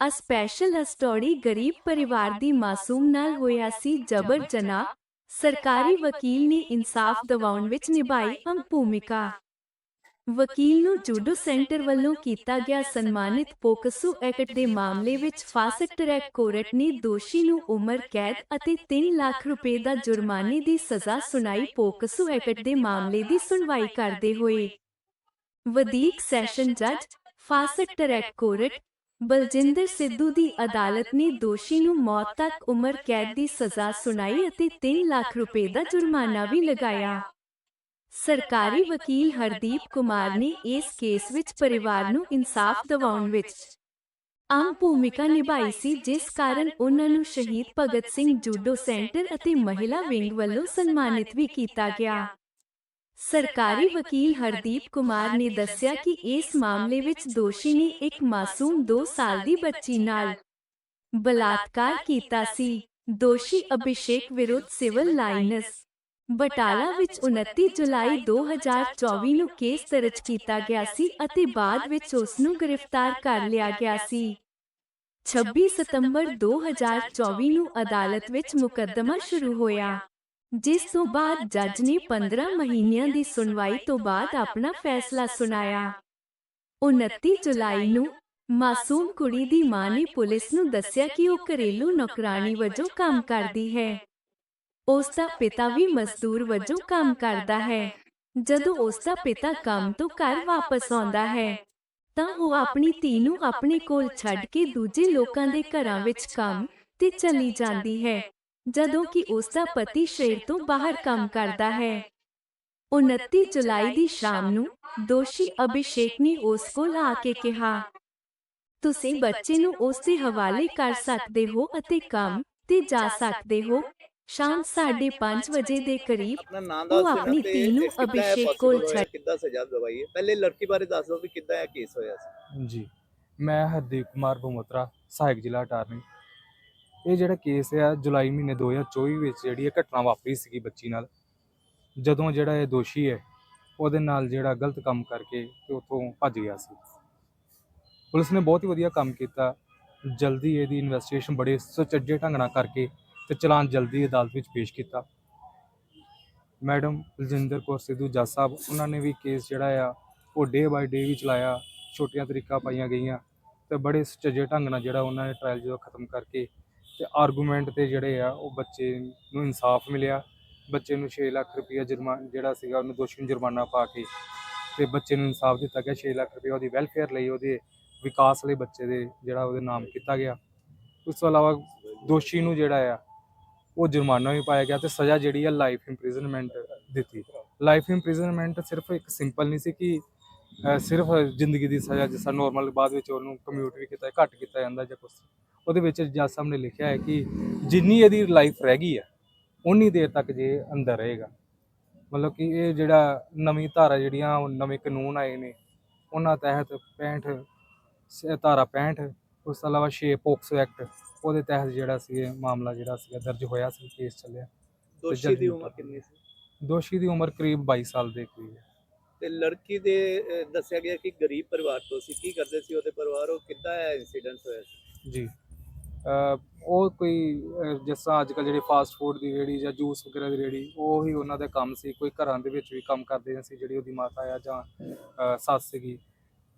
ਅ special story ਗਰੀਬ ਪਰਿਵਾਰ ਦੀ ਮਾਸੂਮ ਨਾਲ ਹੋਇਆ ਸੀ ਜਬਰ ਜਨਾਹ। ਸਰਕਾਰੀ ਵਕੀਲ ਨੇ ਇਨਸਾਫ ਦਿਵਾਉਣ ਵਿੱਚ ਨਿਭਾਈ ਅਹਿਮ ਭੂਮਿਕਾ। ਵਕੀਲ ਨੂੰ ਜੂਡੋ ਸੈਂਟਰ ਵੱਲੋਂ ਕੀਤਾ ਗਿਆ ਸਨਮਾਨਿਤ ਪੋਕਸੋ ਐਕਟ ਦੇ ਮਾਮਲੇ ਵਿੱਚ ਫਾਸਟ ਟਰੈਕ ਕੋਰਟ ਨੇ ਦੋਸ਼ੀ ਨੂੰ ਉਮਰ, ਕੈਦ ਅਤੇ 3 ਲੱਖ ਰੁਪਏ ਦਾ ਜੁਰਮਾਨੇ ਦੀ ਸਜ਼ਾ ਸੁਣਾਈ ਪੋਕਸੋ ਐਕਟ ਦੇ ਮਾਮਲੇ ਦੀ ਸੁਣਵਾਈ ਕਰਦੇ ਹੋਏ। ਵਧੀਕ ਸੈਸ਼ਨ ਜੱਜ fast track court Baljinder Sidhu ਦੀ ਅਦਾਲਤ ਨੇ ਦੋਸ਼ੀ ਨੂੰ ਮੌਤ ਤੱਕ ਉਮਰ ਕੈਦ ਦੀ ਸਜ਼ਾ ਸੁਣਾਈ ਅਤੇ 3 ਲੱਖ ਰੁਪਏ ਦਾ ਜੁਰਮਾਨਾ ਵੀ ਲਗਾਇਆ। ਸਰਕਾਰੀ ਵਕੀਲ ਹਰਦੀਪ ਕੁਮਾਰ ਨੇ ਇਸ ਕੇਸ ਵਿੱਚ ਪਰਿਵਾਰ ਨੂੰ ਇਨਸਾਫ ਦਿਵਾਉਣ ਵਿੱਚ ਆਮ ਭੂਮਿਕਾ ਨਿਭਾਈ ਸੀ, ਜਿਸ ਕਾਰਨ ਉਹਨਾਂ ਨੂੰ ਸ਼ਹੀਦ ਭਗਤ ਸਿੰਘ ਜੂਡੋ ਸੈਂਟਰ ਅਤੇ ਮਹਿਲਾ ਵਿੰਗ ਵੱਲੋਂ ਸਨਮਾਨਿਤ ਵੀ ਕੀਤਾ ਗਿਆ। ਸਰਕਾਰੀ ਵਕੀਲ ਹਰਦੀਪ ਕੁਮਾਰ ਨੇ ਦੱਸਿਆ ਕਿ ਇਸ ਮਾਮਲੇ ਵਿੱਚ ਦੋਸ਼ੀ ਨੇ ਇੱਕ ਮਾਸੂਮ 2 ਸਾਲ ਦੀ ਬੱਚੀ ਨਾਲ ਬਲਾਤਕਾਰ ਕੀਤਾ ਸੀ। ਦੋਸ਼ੀ ਅਭਿਸ਼ੇਕ ਵਿਰੁੱਧ ਸਿਵਲ ਲਾਈਨਸ ਬਟਾਲਾ ਵਿੱਚ 29 ਜੁਲਾਈ 2024 ਨੂੰ ਕੇਸ ਦਰਜ ਕੀਤਾ ਗਿਆ ਸੀ ਅਤੇ ਬਾਅਦ ਵਿੱਚ ਉਸ ਨੂੰ ਗ੍ਰਿਫਤਾਰ ਕਰ ਲਿਆ ਗਿਆ ਸੀ। 26 ਸਤੰਬਰ 2024 ਨੂੰ ਅਦਾਲਤ ਵਿੱਚ ਮੁਕੱਦਮਾ ਸ਼ੁਰੂ ਹੋਇਆ। ਜਿਸ ਤੋਂ ਬਾਅਦ ਜੱਜ ਨੇ 15 ਮਹੀਨਿਆਂ ਦੀ ਸੁਣਵਾਈ ਤੋਂ ਬਾਅਦ ਆਪਣਾ ਫੈਸਲਾ ਸੁਣਾਇਆ। 29 ਜੁਲਾਈ ਨੂੰ ਮਾਸੂਮ ਕੁੜੀ ਦੀ ਮਾਂ ਨੇ ਪੁਲਿਸ ਨੂੰ ਦੱਸਿਆ ਕਿ ਉਹ ਘਰੇਲੂ ਨੌਕਰਾਨੀ ਵਜੋਂ ਕੰਮ ਕਰਦੀ ਹੈ। ਉਸ ਦਾ ਪਿਤਾ ਵੀ ਮਜ਼ਦੂਰ ਵਜੋਂ ਕੰਮ ਕਰਦਾ ਹੈ। ਜਦੋਂ ਉਸ ਦਾ ਪਿਤਾ ਕੰਮ ਤੋਂ ਘਰ ਵਾਪਸ ਆਉਂਦਾ ਹੈ, ਤਾਂ ਉਹ ਆਪਣੀ ਧੀ ਨੂੰ ਆਪਣੇ ਕੋਲ ਛੱਡ ਕੇ ਦੂਜੇ ਲੋਕਾਂ ਦੇ ਘਰਾਂ ਵਿੱਚ ਕੰਮ ਤੇ ਚਲੀ ਜਾਂਦੀ ਹੈ। ਜਦੋਂ ਕਿ ਉਸ ਦਾ ਪਤੀ ਸ਼ਹਿਰ ਤੋਂ ਬਾਹਰ ਕੰਮ ਕਰਦਾ ਹੈ। 29 ਜੁਲਾਈ ਦੀ ਸ਼ਾਮ ਨੂੰ ਦੋਸ਼ੀ ਅਭਿਸ਼ੇਕ ਨੇ ਉਸ ਕੋਲ ਆ ਕੇ ਕਿਹਾ ਤੁਸੀਂ ਬੱਚੇ ਨੂੰ ਉਸ ਦੇ ਹਵਾਲੇ ਕਰ ਸਕਦੇ ਹੋ ਅਤੇ ਕੰਮ ਤੇ ਜਾ ਸਕਦੇ ਹੋ। ਸ਼ਾਮ 5:30 ਵਜੇ ਦੇ ਕਰੀਬ ਉਹ ਆਪਣੀ ਧੀ ਨੂੰ ਅਭਿਸ਼ੇਕ ਕੋਲ ਛੱਡ- ਕਿੱਦਾਂ ਸਜ਼ਾ ਦਵਾਈ ਹੈ? ਪਹਿਲੇ ਲੜਕੀ ਬਾਰੇ ਦੱਸ ਦਿਓ ਵੀ ਕਿੱਦਾਂ ਇਹ ਕੇਸ ਹੋਇਆ ਸੀ। ਜੀ ਮੈਂ ਹਰਦੀਪ ਕੁਮਾਰ ਭਮੋਤਰਾ ਸਹਾਇਕ ਜ਼ਿਲ੍ਹਾ ਅਟਾਰਨੀ। ਇਹ ਜਿਹੜਾ ਕੇਸ ਆ ਜੁਲਾਈ ਮਹੀਨੇ 2024 ਵਿੱਚ ਜਿਹੜੀ ਇਹ ਘਟਨਾ ਵਾਪਰੀ ਸੀਗੀ ਬੱਚੀ ਨਾਲ, ਜਦੋਂ ਜਿਹੜਾ ਇਹ ਦੋਸ਼ੀ ਹੈ, ਉਹਦੇ ਨਾਲ ਜਿਹੜਾ ਗਲਤ ਕੰਮ ਕਰਕੇ ਤੇ ਉੱਥੋਂ ਭੱਜ ਗਿਆ ਸੀ। ਪੁਲਿਸ ਨੇ ਬਹੁਤ ਹੀ ਵਧੀਆ ਕੰਮ ਕੀਤਾ, ਜਲਦੀ ਇਹਦੀ ਇਨਵੈਸਟੀਗੇਸ਼ਨ ਬੜੇ ਸੁਚੱਜੇ ਢੰਗ ਨਾਲ ਕਰਕੇ ਤੇ ਚਲਾਨ ਜਲਦੀ ਅਦਾਲਤ ਵਿੱਚ ਪੇਸ਼ ਕੀਤਾ। ਮੈਡਮ ਬਲਜਿੰਦਰ ਕੌਰ ਸਿੱਧੂ ਜੱਜ ਸਾਹਿਬ, ਉਹਨਾਂ ਨੇ ਵੀ ਕੇਸ ਜਿਹੜਾ ਆ, ਉਹ ਡੇ ਬਾਈ ਡੇ ਵੀ ਚਲਾਇਆ, ਛੋਟੀਆਂ ਤਰੀਕਾਂ ਪਾਈਆਂ ਗਈਆਂ ਤੇ ਬੜੇ ਸੁਚੱਜੇ ਢੰਗ ਨਾਲ ਜਿਹੜਾ ਉਹਨਾਂ ਨੇ ਟ੍ਰਾਇਲ ਜਦੋਂ ਖਤਮ ਕਰਕੇ ਤੇ ਆਰਗੂਮੈਂਟ ਤੇ ਜਿਹੜੇ ਆ, ਉਹ ਬੱਚੇ ਨੂੰ ਇਨਸਾਫ ਮਿਲਿਆ। ਬੱਚੇ ਨੂੰ 6 ਲੱਖ ਰੁਪਈਆ ਜੁਰਮਾਨਾ ਜਿਹੜਾ ਸੀਗਾ ਉਹਨੂੰ ਦੋਸ਼ੀ ਨੂੰ ਜੁਰਮਾਨਾ ਪਾ ਕੇ ਤੇ ਬੱਚੇ ਨੂੰ ਇਨਸਾਫ ਦਿੱਤਾ ਗਿਆ 6 ਲੱਖ ਰੁਪਇਆ ਉਹਦੀ ਵੈਲਫੇਅਰ ਲਈ, ਉਹਦੇ ਵਿਕਾਸ ਲਈ ਬੱਚੇ ਦੇ ਜਿਹੜਾ ਉਹਦੇ ਨਾਮ ਕੀਤਾ ਗਿਆ। ਉਸ ਤੋਂ ਇਲਾਵਾ ਦੋਸ਼ੀ ਨੂੰ ਜਿਹੜਾ ਆ, ਉਹ ਜੁਰਮਾਨਾ ਵੀ ਪਾਇਆ ਗਿਆ ਤੇ ਸਜ਼ਾ ਜਿਹੜੀ ਆ ਲਾਈਫ ਇੰਪ੍ਰਿਜ਼ਨਮੈਂਟ ਦਿੱਤੀ। ਲਾਈਫ ਇੰਪ੍ਰਿਜ਼ਨਮੈਂਟ ਸਿਰਫ ਇੱਕ ਸਿੰਪਲ ਨਹੀਂ ਸੀ ਕਿ ਸਿਰਫ ਜ਼ਿੰਦਗੀ ਦੀ ਸਜ਼ਾ ਜਿਸ ਤਰ੍ਹਾਂ ਨਾਰਮਲ ਬਾਅਦ ਵਿੱਚ ਉਹਨੂੰ ਕਮਿਊਟ ਵੀ ਕੀਤਾ ਘੱਟ ਕੀਤਾ ਜਾਂਦਾ ਜਾਂ ਕੁਝ ਉਹਦੇ ਵਿੱਚ ਜੱਜ ਸਾਹਿਬ ਨੇ ਲਿਖਿਆ ਹੈ ਕਿ ਜਿੰਨੀ ਇਹਦੀ ਲਾਈਫ ਰਹਿ ਗਈ ਹੈ ਉਨੀ ਦੇਰ ਤੱਕ ਜੇ ਅੰਦਰ ਰਹੇਗਾ। ਮਤਲਬ ਕਿ ਇਹ ਜਿਹੜਾ ਨਵੀਂ ਧਾਰਾ ਜਿਹੜੀਆਂ ਉਹ ਨਵੇਂ ਕਾਨੂੰਨ ਆਏ ਨੇ ਉਹਨਾਂ ਤਹਿਤ 65 ਸ- ਧਾਰਾ 65 ਉਸ ਤੋਂ ਇਲਾਵਾ 6 ਪੋਕਸੋ ਐਕਟ ਉਹਦੇ ਤਹਿਤ ਜਿਹੜਾ ਸੀ ਇਹ ਮਾਮਲਾ ਜਿਹੜਾ ਸੀਗਾ ਦਰਜ ਹੋਇਆ ਸੀ ਕੇਸ ਚੱਲਿਆ। ਦੋਸ਼ੀ ਦੀ ਉਮਰ ਕਿੰਨੀ ਸੀ? ਦੋਸ਼ੀ ਦੀ ਉਮਰ ਕਰੀਬ 22 ਸਾਲ ਦੇ ਕਰੀਬ ਹੈ। ਤੇ ਲੜਕੀ ਦੇ ਅਹ, ਦੱਸਿਆ ਗਿਆ ਕਿ ਗਰੀਬ ਪਰਿਵਾਰ ਤੋਂ ਸੀ। ਕੀ ਕਰਦੇ ਸੀ ਉਹਦੇ ਪਰਿਵਾਰ? ਉਹ ਕਿੱਦਾਂ ਇਹ ਇਨਸੀਡੈਂਟ ਹੋਇਆ ਸੀ? ਜੀ। ਅਹ ਉਹ ਕੋਈ ਅਹ ਜਿਸ ਤਰ੍ਹਾਂ ਅੱਜ ਕੱਲ੍ਹ ਜਿਹੜੀ ਫਾਸਟ ਫੂਡ ਦੀ ਰੇੜੀ ਜਾਂ ਜੂਸ ਵਗੈਰਾ ਦੀ ਰੇੜੀ ਉਹ ਹੀ ਉਹਨਾਂ ਦਾ ਕੰਮ ਸੀ। ਕੋਈ ਘਰਾਂ ਦੇ ਵਿੱਚ ਵੀ ਕੰਮ ਕਰਦੇ ਸੀ ਜਿਹੜੀ ਉਹਦੀ ਮਾਤਾ ਆ ਜਾਂ ਅਹ ਸੱਸ ਸੀਗੀ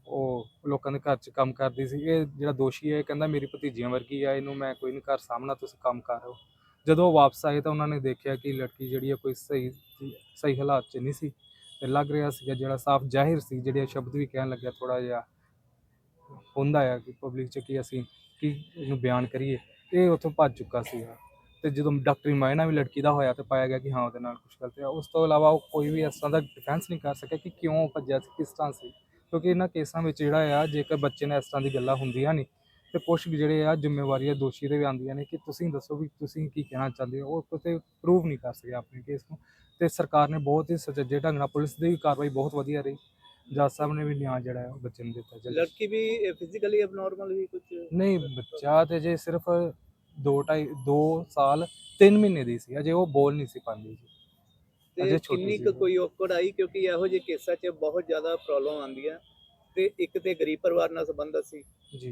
ਉਹ ਲੋਕਾਂ ਦੇ ਘਰ 'ਚ ਕੰਮ ਕਰਦੀ ਸੀ। ਇਹ ਜਿਹੜਾ ਦੋਸ਼ੀ ਹੈ ਇਹ ਕਹਿੰਦਾ ਮੇਰੀ ਭਤੀਜੀਆਂ ਵਰਗੀ ਆ ਇਹਨੂੰ ਮੈਂ ਕੋਈ ਨਹੀਂ ਘਰ ਸਾਹਮਣਾ ਤੁਸੀਂ ਕੰਮ ਕਰ ਰਹੇ ਹੋ ਜਦੋਂ ਉਹ ਵਾਪਸ ਆਏ ਤਾਂ ਉਹਨਾਂ ਨੇ ਦੇਖਿਆ ਕਿ ਲੜਕੀ ਜਿਹੜੀ ਆ ਕੋਈ ਸਹੀ ਸਹੀ ਹਾਲਾਤ 'ਚ ਨਹੀਂ ਸੀ। ਤੇ ਲੱਗ ਰਿਹਾ ਸੀਗਾ ਜਿਹੜਾ ਸਾਫ਼ ਜ਼ਾਹਿਰ ਸੀ ਜਿਹੜੇ ਸ਼ਬਦ ਵੀ ਕਹਿਣ ਲੱਗਿਆ ਥੋੜਾ ਜਿਹਾ ਹੁੰਦਾ ਆ ਕਿ ਪਬਲਿਕ 'ਚ ਕਿ ਅਸੀਂ ਕੀ ਇਹਨੂੰ ਬਿਆਨ ਕਰੀਏ, ਇਹ ਉੱਥੋਂ ਭੱਜ ਚੁੱਕਾ ਸੀਗਾ। ਤੇ ਜਦੋਂ ਡਾਕਟਰੀ ਮਾਇਨਾ ਵੀ ਲੜਕੀ ਦਾ ਹੋਇਆ ਤੇ ਪਾਇਆ ਗਿਆ ਕਿ ਹਾਂ ਉਹਦੇ ਨਾਲ ਕੁਝ ਗਲਤ ਹੈ ਉਸ ਤੋਂ ਇਲਾਵਾ ਉਹ ਕੋਈ ਵੀ ਇਸ ਤਰ੍ਹਾਂ ਦਾ ਡਿਫੈਂਸ ਨਹੀਂ ਕਰ ਸਕਿਆ ਕਿ ਕਿਉਂ ਭੱਜਿਆ ਸੀ ਕਿਸ ਤਰ੍ਹਾਂ ਸੀ। ਕਿਉਂਕਿ ਇਹਨਾਂ ਕੇਸਾਂ ਵਿੱਚ ਜਿਹੜਾ ਆ, ਜੇਕਰ ਬੱਚੇ ਨਾਲ ਇਸ ਤਰ੍ਹਾਂ ਦੀ ਗੱਲਾਂ ਹੁੰਦੀਆਂ ਨਹੀਂ ਤੇ ਕੁਛ ਜਿਹੜੇ ਆ ਜ਼ਿੰਮੇਵਾਰੀਆਂ ਦੋਸ਼ੀ ਦੇ ਵੀ ਆਉਂਦੀਆਂ ਨੇ ਕਿ ਤੁਸੀਂ ਦੱਸੋ ਵੀ ਤੁਸੀਂ ਕੀ ਕਹਿਣਾ ਚਾਹੁੰਦੇ ਹੋ? ਉਹ ਕਿਤੇ ਪ੍ਰੂਵ ਨਹੀਂ ਕਰ ਸਕਿਆ ਆਪਣੇ ਕੇਸ ਨੂੰ। ਤੇ ਸਰਕਾਰ ਨੇ ਬਹੁਤ ਹੀ ਸੁਚੱਜੇ ਢੰਗ ਨਾਲ ਪੁਲਿਸ ਦੀ ਵੀ ਕਾਰਵਾਈ ਬਹੁਤ ਵਧੀਆ ਰਹੀ। ਜੱਜ ਸਾਹਿਬ ਨੇ ਵੀ ਨਿਆਂ ਜਿਹੜਾ ਹੈ ਉਹ ਬੱਚੇ ਨੂੰ ਦਿੱਤਾ ਜਲਦੀ ਲੜਕੀ ਵੀ ਫਿਜ਼ੀਕਲੀ ਅਬਨੋਰਮਲ ਵੀ ਕੁਝ ਨਹੀਂ ਬੱਚਾ ਤੇ ਜੇ ਸਿਰਫ 2 2.5 2 ਸਾਲ 3 ਮਹੀਨੇ ਦੀ ਸੀ। ਅਜੇ ਉਹ ਬੋਲ ਨਹੀਂ ਸੀ ਪਾਉਂਦੀ ਸੀ ਤੇ ਅਜੇ ਛੋਟੀ ਕਿੰਨੀ। ਕੋਈ ਔਕੜ ਆਈ? ਕਿਉਂਕਿ ਇਹੋ ਜਿਹੇ ਕੇਸਾਂ 'ਚ ਬਹੁਤ ਜ਼ਿਆਦਾ ਪ੍ਰੋਬਲਮ ਆਉਂਦੀਆਂ। ਤੇ ਇੱਕ ਤੇ ਗਰੀਬ ਪਰਿਵਾਰ ਨਾਲ ਸੰਬੰਧਤ ਸੀ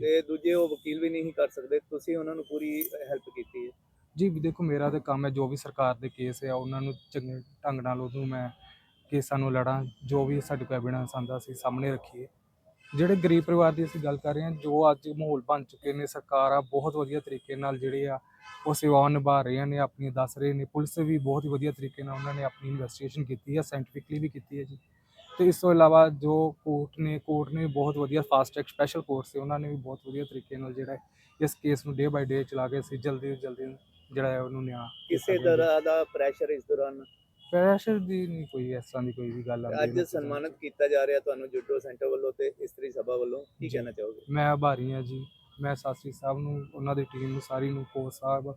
ਤੇ ਦੂਜੇ ਉਹ ਵਕੀਲ ਵੀ ਨਹੀਂ ਕਰ ਸਕਦੇ। ਤੁਸੀਂ ਉਹਨਾਂ ਨੂੰ ਪੂਰੀ ਹੈਲਪ ਕੀਤੀ ਹੈ। ਜੀ ਵੀ ਦੇਖੋ ਮੇਰਾ ਤਾਂ ਕੰਮ ਹੈ ਜੋ ਵੀ ਸਰਕਾਰ ਦੇ ਕੇਸ ਆ ਉਹਨਾਂ ਨੂੰ ਚੰਗੇ ਢੰਗ ਨਾਲ ਉਹਨੂੰ ਮੈਂ ਕੇਸਾਂ ਨੂੰ ਲੜਾਂ ਜੋ ਵੀ ਸਾਡੇ ਕੋਲ ਐਵੀਡੈਂਸ ਆਂਦਾ ਸੀ ਸਾਹਮਣੇ ਰੱਖੀਏ। ਜਿਹੜੇ ਗਰੀਬ ਪਰਿਵਾਰ ਦੀ ਅਸੀਂ ਗੱਲ ਕਰ ਰਹੇ ਹਾਂ ਜੋ ਅੱਜ ਮਾਹੌਲ ਬਣ ਚੁੱਕੇ ਨੇ ਸਰਕਾਰ ਆ ਬਹੁਤ ਵਧੀਆ ਤਰੀਕੇ ਨਾਲ ਜਿਹੜੇ ਆ ਉਹ ਸੇਵਾਵਾਂ ਨਿਭਾ ਰਹੀਆਂ ਨੇ ਆਪਣੀਆਂ ਦੱਸ ਰਹੇ ਨੇ। ਪੁਲਿਸ ਵੀ ਬਹੁਤ ਹੀ ਵਧੀਆ ਤਰੀਕੇ ਨਾਲ ਉਹਨਾਂ ਨੇ ਆਪਣੀ ਇਨਵੈਸਟੀਗੇਸ਼ਨ ਕੀਤੀ ਹੈ ਸਾਇੰਟੀਫਿਕਲੀ ਵੀ ਕੀਤੀ ਹੈ ਜੀ। ਤੇ ਇਸ ਤੋਂ ਇਲਾਵਾ ਜੋ ਕੋਰਟ ਨੇ ਕੋਰਟ ਨੇ ਬਹੁਤ ਵਧੀਆ ਫਾਸਟ ਟਰੈਕ ਸਪੈਸ਼ਲ ਕੋਰਟ ਸੀ ਉਹਨਾਂ ਨੇ ਵੀ ਬਹੁਤ ਵਧੀਆ ਤਰੀਕੇ ਨਾਲ ਜਿਹੜਾ ਇਸ ਕੇਸ ਨੂੰ ਡੇ ਬਾਈ ਡੇ ਚਲਾ ਕੇ ਅਸੀਂ ਜਲਦੀ ਤੋਂ ਜਲਦੀ ਜਿਹੜਾ ਹੈ ਉਹਨੂੰ ਨਿਆਂ ਕਿਸੇ ਤਰ੍ਹਾਂ ਦਾ ਪ੍ਰੈਸ਼ਰ ਇਸ ਦੌਰਾਨ? ਪ੍ਰੈਸ਼ਰ ਦੀ ਨਹੀਂ ਕੋਈ ਇਸ ਤਰ੍ਹਾਂ ਦੀ ਕੋਈ ਵੀ ਗੱਲ ਆਉਂਦੀ ਅੱਜ ਸਨਮਾਨਿਤ ਕੀਤਾ ਜਾ ਰਿਹਾ ਤੁਹਾਨੂੰ ਜੁਡੋ ਸੈਂਟਰ ਵੱਲੋਂ ਤੇ ਇਸਤਰੀ ਸਭਾ ਵੱਲੋਂ ਕੀ। ਕਹਿਣਾ ਚਾਹੋਗੇ? ਮੈਂ ਆਭਾਰੀ ਹਾਂ ਜੀ। ਮੈਂ ਸਾਸੀ ਸਾਹਿਬ ਨੂੰ ਉਹਨਾਂ ਦੀ ਟੀਮ ਨੂੰ ਸਾਰੀ ਨੂੰ ਕੋਚ ਸਾਹਿਬ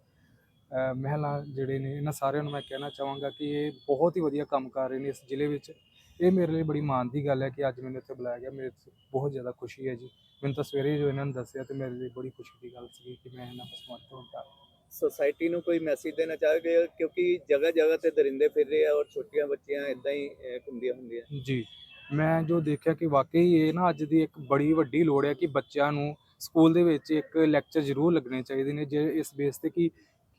ਮਹਿਲਾ ਜਿਹੜੇ ਨੇ ਇਹਨਾਂ ਸਾਰਿਆਂ ਨੂੰ ਮੈਂ ਕਹਿਣਾ ਚਾਹਾਂਗਾ ਕਿ ਇਹ ਬਹੁਤ ਹੀ ਵਧੀਆ ਕੰਮ ਕਰ ਰਹੇ ਨੇ ਇਸ ਜ਼ਿਲ੍ਹੇ ਵਿੱਚ। ਇਹ ਮੇਰੇ ਲਈ ਬੜੀ ਮਾਣ ਦੀ ਗੱਲ ਹੈ ਕਿ ਅੱਜ ਮੈਨੂੰ ਇੱਥੇ ਬੁਲਾਇਆ ਗਿਆ। ਮੇਰੇ ਤੇ ਬਹੁਤ ਜ਼ਿਆਦਾ ਖੁਸ਼ੀ ਹੈ ਜੀ। ਮੈਨੂੰ ਤਾਂ ਸਵੇਰੇ ਜੋ ਇਹਨਾਂ ਨੇ ਦੱਸਿਆ ਤੇ ਮੇਰੇ ਲਈ ਬੜੀ ਖੁਸ਼ੀ ਦੀ ਗੱਲ ਸੀ ਕਿ ਮੈਂ ਇਹਨਾਂ ਨੂੰ ਸਮਰਥਨ ਹੁੰਦਾ ਸੋਸਾਇਟੀ ਨੂੰ ਕੋਈ ਮੈਸੇਜ ਦੇਣਾ ਚਾਹੋਗੇ? ਕਿਉਂਕਿ ਜਗ੍ਹਾ ਜਗ੍ਹਾ ਤੇ ਦਰਿੰਦੇ ਫਿਰ ਰਹੇ ਆ ਔਰ ਛੋਟੀਆਂ ਬੱਚੀਆਂ ਇਦਾਂ ਹੀ ਘੁੰਮਦੀਆਂ ਹੁੰਦੀਆਂ। ਜੀ। ਮੈਂ ਜੋ ਦੇਖਿਆ ਕਿ ਵਾਕਈ ਇਹ ਨਾ ਅੱਜ ਦੀ ਇੱਕ ਬੜੀ ਵੱਡੀ ਲੋੜ ਹੈ ਕਿ ਬੱਚਿਆਂ ਨੂੰ ਸਕੂਲ ਦੇ ਵਿੱਚ ਇੱਕ ਲੈਕਚਰ ਜ਼ਰੂਰ ਲੱਗਣੇ ਚਾਹੀਦੇ ਨੇ ਜੇ ਇਸ ਬੇਸ ਤੇ ਕਿ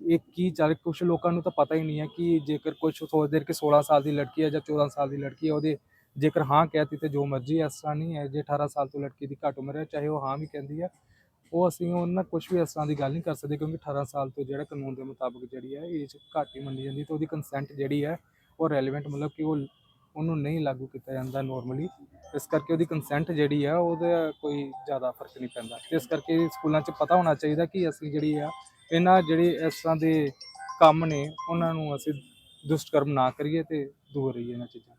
ਇਹ ਕੀ ਚੱਲ ਕੁਝ ਲੋਕਾਂ ਨੂੰ ਤਾਂ ਪਤਾ ਹੀ ਨਹੀਂ ਹੈ ਕਿ ਜੇਕਰ ਕੁਝ ਸੋਚਦੇ ਕਿ 16 ਸਾਲ ਦੀ ਲੜਕੀ ਹੈ ਜਾਂ 14 ਸਾਲ ਦੀ ਲੜਕੀ ਹੈ, ਉਹਦੇ ਜੇਕਰ ਹਾਂ ਕਹਿਤੀ ਤੇ ਜੋ ਮਰਜ਼ੀ ਇਸ ਤਰ੍ਹਾਂ ਨਹੀਂ ਹੈ, ਜੇ 18 ਸਾਲ ਤੋਂ ਲੜਕੀ ਦੀ ਘੱਟ ਉਮਰ ਹੈ, ਚਾਹੇ ਉਹ ਹਾਂ ਵੀ ਕਹਿੰਦੀ ਹੈ, ਉਹ ਅਸੀਂ ਉਹਨਾਂ ਨਾਲ ਕੁਝ ਵੀ ਇਸ ਤਰ੍ਹਾਂ ਦੀ ਗੱਲ ਨਹੀਂ ਕਰ ਸਕਦੇ ਕਿਉਂਕਿ 18 ਸਾਲ ਤੋਂ ਜਿਹੜਾ ਕਾਨੂੰਨ ਦੇ ਮੁਤਾਬਕ ਜਿਹੜੀ ਹੈ ਏਜ ਘੱਟ ਹੀ ਮੰਨੀ ਜਾਂਦੀ ਤੇ ਉਹਦੀ ਕੰਸੈਂਟ ਜਿਹੜੀ ਹੈ, ਉਹ ਰੈਲੇਵੈਂਟ ਮਤਲਬ ਕਿ ਉਹ ਉਹਨੂੰ ਨਹੀਂ ਲਾਗੂ ਕੀਤਾ ਜਾਂਦਾ ਨਾਰਮਲੀ ਇਸ ਕਰਕੇ ਉਹਦੀ ਕੰਸੈਂਟ ਜਿਹੜੀ ਆ ਉਹਦਾ ਕੋਈ ਜ਼ਿਆਦਾ ਫ਼ਰਕ ਨਹੀਂ ਪੈਂਦਾ। ਤੇ ਇਸ ਕਰਕੇ ਸਕੂਲਾਂ 'ਚ ਪਤਾ ਹੋਣਾ ਚਾਹੀਦਾ ਕਿ ਅਸੀਂ ਜਿਹੜੀ ਆ ਇਹਨਾਂ ਜਿਹੜੇ ਇਸ ਤਰ੍ਹਾਂ ਦੇ ਕੰਮ ਨੇ, ਉਹਨਾਂ ਨੂੰ ਅਸੀਂ ਦੁਸ਼ਟ ਕਰਮ ਨਾ ਕਰੀਏ ਤੇ ਦੂਰ ਰਹੀਏ ਇਹਨਾਂ ਚੀਜ਼ਾਂ